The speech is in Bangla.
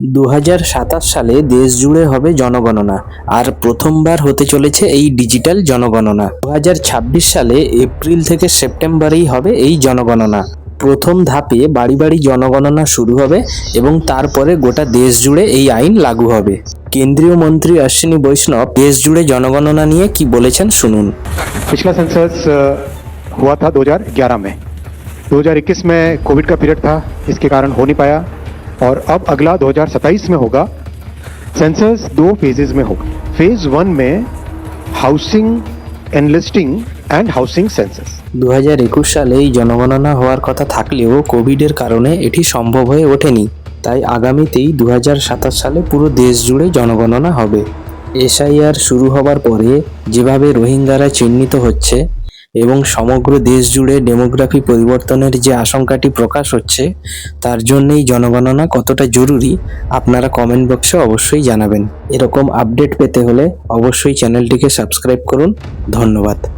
দু সালে দেশ জুড়ে হবে জনগণনা আর প্রথমবার হতে চলেছে এই ডিজিটাল জনগণনা দু সালে এপ্রিল থেকে সেপ্টেম্বরেই হবে এই জনগণনা প্রথম ধাপে বাড়ি বাড়ি জনগণনা শুরু হবে এবং তারপরে গোটা দেশ জুড়ে এই আইন লাগু হবে কেন্দ্রীয় মন্ত্রী অশ্বিনী বৈষ্ণব দেশ জুড়ে জনগণনা নিয়ে কি বলেছেন শুনুন पिछला सेंसस अ, हुआ था 2011 में 2021 में कोविड का पीरियड था इसके कारण हो नहीं पाया और अब अगला 2027 में होगा सेंसस दो फेजेस में होगा फेज वन में housing enlisting and housing census দু সালে এই জনগণনা হওয়ার কথা থাকলেও কোভিডের কারণে এটি সম্ভব হয়ে ওঠেনি তাই আগামীতেই দু সালে পুরো দেশ জুড়ে জনগণনা হবে এসআইআর শুরু হবার পরে যেভাবে রোহিঙ্গারা চিহ্নিত হচ্ছে এবং সমগ্র দেশ জুড়ে ডেমোগ্রাফি পরিবর্তনের যে আশঙ্কাটি প্রকাশ হচ্ছে, তার জন্যই জনগণনা কতটা জরুরি, আপনারা কমেন্ট বক্সে অবশ্যই জানাবেন। এরকম আপডেট পেতে হলে অবশ্যই চ্যানেলটিকে সাবস্ক্রাইব করুন। ধন্যবাদ।